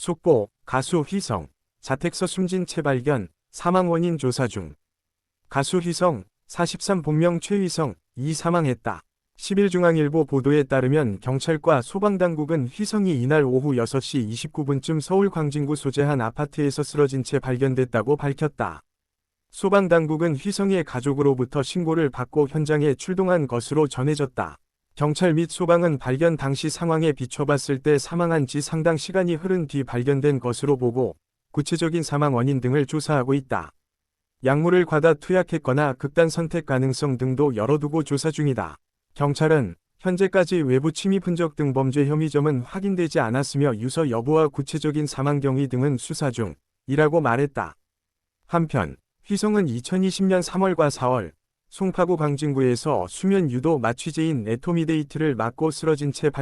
속보, 가수 휘성, 자택서 숨진 채 발견, 사망 원인 조사 중. 가수 휘성, 43 본명 최휘성, 이 사망했다. 10일 중앙일보 보도에 따르면 경찰과 소방당국은 휘성이 이날 오후 6시 29분쯤 서울 광진구 소재 한 아파트에서 쓰러진 채 발견됐다고 밝혔다. 소방당국은 휘성의 가족으로부터 신고를 받고 현장에 출동한 것으로 전해졌다. 경찰 및 소방은 발견 당시 상황에 비춰봤을 때 사망한 지 상당 시간이 흐른 뒤 발견된 것으로 보고 구체적인 사망 원인 등을 조사하고 있다. 약물을 과다 투약했거나 극단 선택 가능성 등도 열어두고 조사 중이다. 경찰은 현재까지 외부 침입 흔적 등 범죄 혐의점은 확인되지 않았으며 유서 여부와 구체적인 사망 경위 등은 수사 중이라고 말했다. 한편 휘성은 2020년 3월과 4월 송파구 광진구에서 수면 유도 마취제인 에토미데이트를 맞고 쓰러진 채 발...